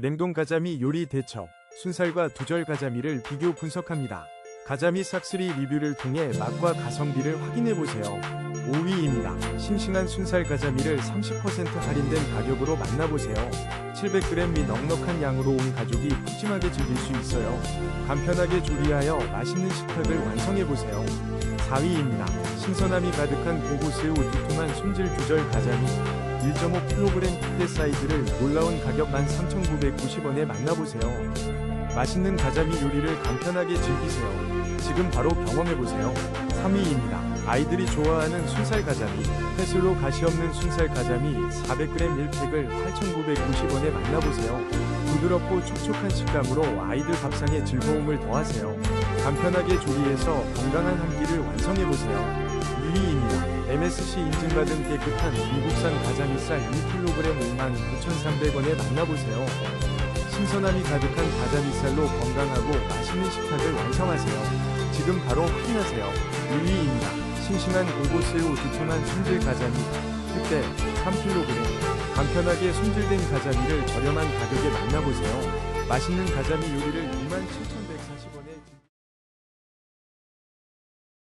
냉동 가자미 요리 대처, 순살과 두절 가자미를 비교 분석합니다. 가자미 싹쓸이 리뷰를 통해 맛과 가성비를 확인해 보세요. 5위입니다. 싱싱한 순살 가자미를 30% 할인된 가격으로 만나보세요. 700g 및 넉넉한 양으로 온 가족이 푸짐하게 즐길 수 있어요. 간편하게 조리하여 맛있는 식탁을 완성해 보세요. 4위입니다. 신선함이 가득한 고고새우 두툼한 손질 조절 가자미 1.5kg 특대 사이즈를 놀라운 가격 13,990원에 만나보세요. 맛있는 가자미 요리를 간편하게 즐기세요. 지금 바로 경험해보세요. 3위입니다. 아이들이 좋아하는 순살 가자미. 횟수로 가시 없는 순살 가자미 400g 1팩을 8,990원에 만나보세요. 부드럽고 촉촉한 식감으로 아이들 밥상에 즐거움을 더하세요. 간편하게 조리해서 건강한 한 끼를 완성해보세요. 2위입니다. MSC 인증받은 깨끗한 미국산 가자미살 1kg 59,300원에 만나보세요. 신선함이 가득한 가자미살로 건강하고 맛있는 식탁을 완성하세요. 지금 바로 확인하세요. 1위입니다. 싱싱한 고고새우 두툼한 손질 가자미 특대 3kg 간편하게 손질된 가자미를 저렴한 가격에 만나보세요. 맛있는 가자미 요리를 27,000원